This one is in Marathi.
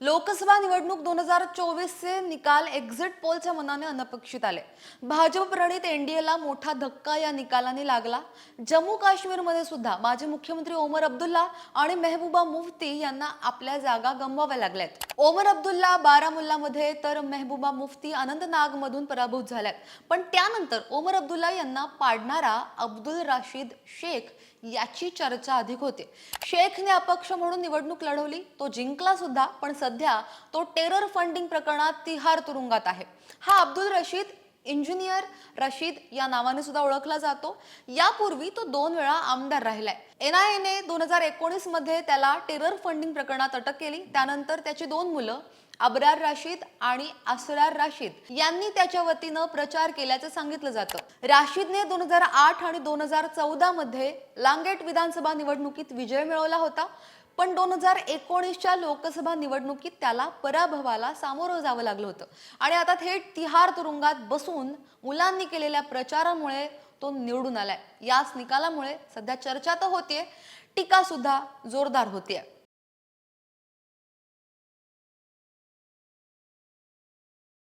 लोकसभा निवडणूक दोन हजार चोवीसचे निकाल एक्झिट पोलच्या मनाने अनपेक्षित आले. भाजप प्रणित एनडीएला मोठा धक्का या निकालाने लागला. जम्मू काश्मीरमध्ये सुद्धा माजी मुख्यमंत्री ओमर अब्दुल्ला आणि मेहबूबा मुफ्ती यांना आपल्या जागा गमवाव्या लागल्यात. ओमर अब्दुल्ला बारामुल्लामध्ये तर मेहबूबा मुफ्ती अनंतनागमधून पराभूत झाल्यात. पण त्यानंतर ओमर अब्दुल्ला यांना पाडणारा अब्दुल राशीद शेख याची चर्चा अधिक होते. शेखने अपक्ष म्हणून निवडणूक लढवली तो जिंकला सुद्धा पण सध्या तो टेरर फंडिंग प्रकरणात तिहार तुरुंगात आहे. हा अब्दुल रशीद इंजिनियर रशीद या नावाने सुद्धा ओळखला जातो. यापूर्वी तो दोन वेळा आमदार राहिलाय. एनआयएने दोन हजार एकोणीसमध्ये त्याला टेरर फंडिंग प्रकरणात अटक केली. त्यानंतर त्याची दोन मुलं अब्रार राशीद आणि असरार राशीद यांनी त्याच्या वतीनं प्रचार केल्याचं सांगितलं जातं. राशीदने दोन हजार आठ आणि दोन हजार चौदा मध्ये लांगेट विधानसभा निवडणुकीत विजय मिळवला होता. पण दोन हजार एकोणीसच्या लोकसभा निवडणुकीत त्याला पराभवाला सामोरं जावं लागलं होतं. आणि आता थेट तिहार तुरुंगात बसून मुलांनी केलेल्या प्रचारामुळे तो निवडून आलाय. याच निकालामुळे सध्या चर्चा तर होतीये टीका सुद्धा जोरदार होतीये.